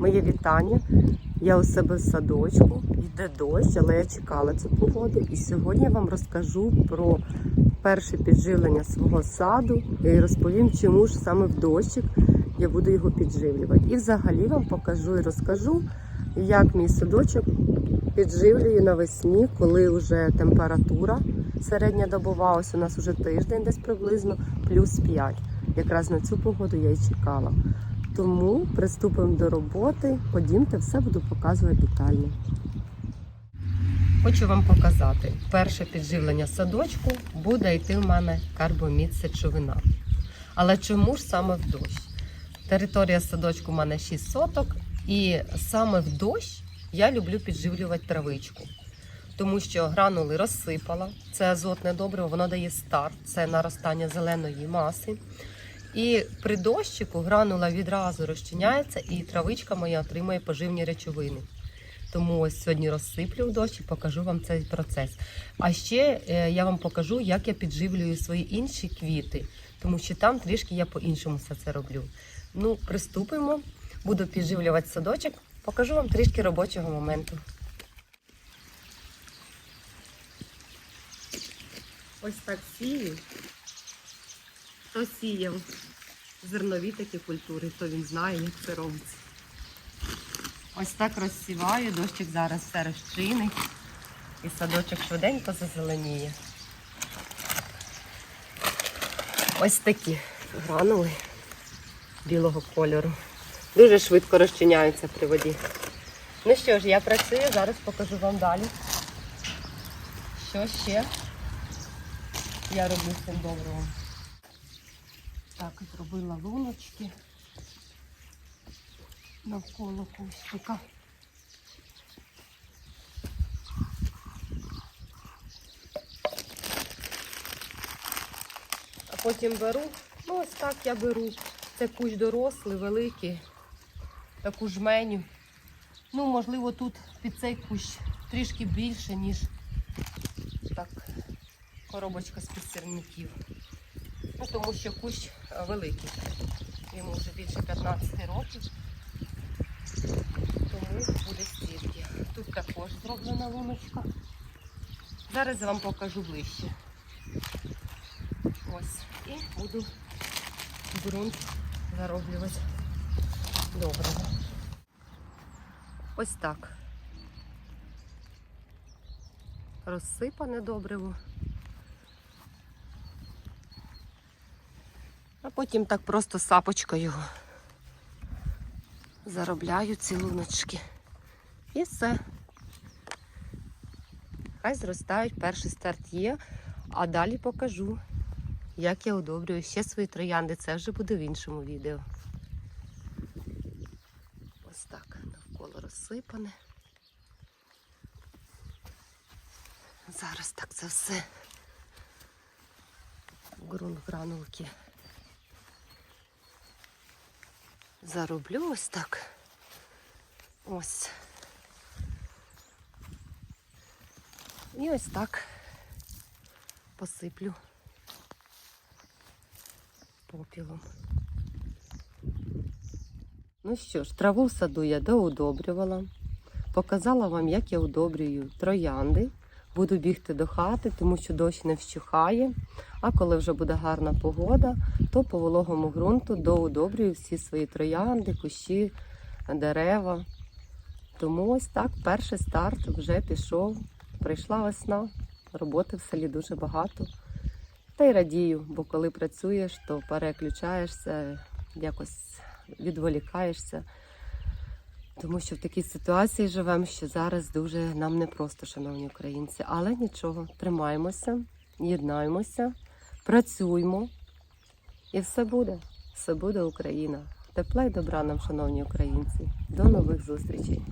Моє вітання. Я у себе в садочку, йде дощ, але я чекала цю погоду. І сьогодні я вам розкажу про перше підживлення свого саду і розповім, чому ж саме в дощик я буду його підживлювати. І взагалі вам покажу і розкажу, як мій садочок підживлюю навесні, коли вже температура середня добова, ось у нас вже тиждень десь приблизно, плюс 5. Якраз на цю погоду я і чекала. Тому приступимо до роботи. Ходімте, все буду показувати детально. Хочу вам показати, перше підживлення садочку буде йти в мене карбомід сечовина. Але чому ж саме в дощ? Територія садочку в мене 6 соток, і саме в дощ я люблю підживлювати травичку. Тому що гранули розсипала, це азотне добриво, воно дає старт, це наростання зеленої маси. І при дощику гранула відразу розчиняється, і травичка моя отримує поживні речовини. Тому ось сьогодні розсиплю в дощ і покажу вам цей процес. А ще е, я вам покажу, як я підживлюю свої інші квіти, тому що там трішки я по-іншому все це роблю. Ну, приступимо. Буду підживлювати садочок, покажу вам трішки робочого моменту. Ось так сію. Хто сіяв зернові такі культури, то він знає, як це робиться. Ось так розсіваю, дощик зараз все розчинить і садочок швиденько зазеленіє. Ось такі гранули білого кольору. Дуже швидко розчиняються при воді. Ну що ж, я працюю, зараз покажу вам далі. Що ще я роблю з цим добривом. Так, зробила луночки навколо кустика. А потім беру, ну ось так я беру. Це кущ дорослий, великий, таку жменю. Ну, можливо, тут під цей кущ трішки більше, ніж так, коробочка з-під сірників. Ну, тому що кущ е, великий. Йому вже більше 15 років. Тому буде стільки. Тут також зроблена луночка. Зараз я вам покажу ближче. Ось. І буду ґрунт зароблювати доброго. Ось так. Розсипане добриво. Потім так просто сапочкою заробляю ці луночки. І все. Хай зростають, перший старт є, а далі покажу, як я удобрюю ще свої троянди. Це вже буде в іншому відео. Ось так навколо розсипане. Зараз так це все. Ґрунт гранулки. Зароблю ось так. Ось. І ось так посиплю попілом. Ну що ж, траву в саду я доудобрювала. Показала вам, як я удобрюю троянди. Буду бігти до хати, тому що дощ не вщухає. А коли вже буде гарна погода, то по вологому ґрунту доудобрюю всі свої троянди, кущі, дерева. Тому ось так перший старт вже пішов. Прийшла весна, роботи в селі дуже багато. Та й радію, бо коли працюєш, то переключаєшся, якось відволікаєшся. Тому що в такій ситуації живемо, що зараз дуже нам непросто, шановні українці. Але нічого, тримаємося, єднаємося, працюємо і все буде. Все буде Україна. Тепла й добра нам, шановні українці. До нових зустрічей!